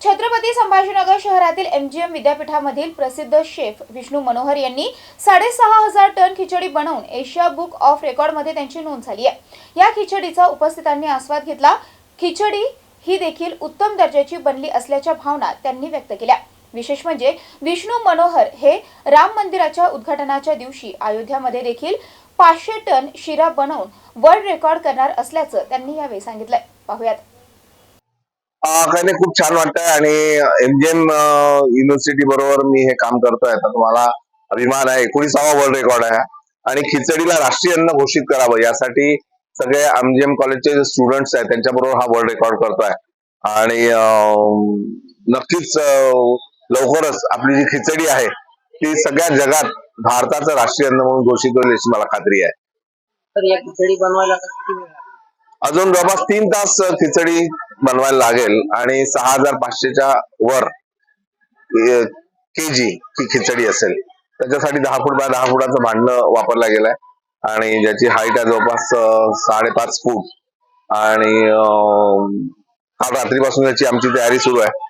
छत्रपती संभाजीनगर शहरातील एमजीएम विद्यापीठामधील प्रसिद्ध शेफ विष्णू मनोहर यांनी साडेसहा हजार टन खिचडी बनवून एशिया बुक ऑफ रेकॉर्डमध्ये त्यांची नोंद झाली आहे. या खिचडीचा उपस्थितांनी आस्वाद घेतला. खिचडी ही देखील उत्तम दर्जाची बनली असल्याच्या भावना त्यांनी व्यक्त केल्या. विशेष म्हणजे विष्णू मनोहर हे राम मंदिराच्या उद्घाटनाच्या दिवशी अयोध्यामध्ये देखील पाचशे टन शिरा बनवून वर्ल्ड रेकॉर्ड करणार असल्याचं त्यांनी यावेळी सांगितलंय. पाहुयात. करणे नाही खूप छान वाटतंय आणि एमजीएम युनिव्हर्सिटी बरोबर मी हे काम करतोय. तर तुम्हाला अभिमान आहे. एकोणीसावा वर्ल्ड रेकॉर्ड आहे. आणि खिचडीला राष्ट्रीय अन्न घोषित करावं यासाठी सगळे एमजीएम कॉलेजचे जे स्टुडंट्स आहेत. त्यांच्याबरोबर हा वर्ल्ड रेकॉर्ड करतोय. आणि नक्कीच लवकरच आपली जी खिचडी आहे ती सगळ्या जगात भारताचं राष्ट्रीय अन्न म्हणून घोषित होईल याची मला खात्री आहे. तर या खिचडी बनवायला अजून जवळपास तीन तास खिचडी बनवायला लागेल. आणि सहा हजार पाचशेच्या वर केजी ही खिचडी असेल. त्याच्यासाठी दहा फूट बाय दहा फुटाचं भांडणं वापरलं गेलंय. आणि ज्याची हाईट आहे जवळपास साडेपाच फूट. आणि काल रात्रीपासून याची आमची तयारी सुरू आहे.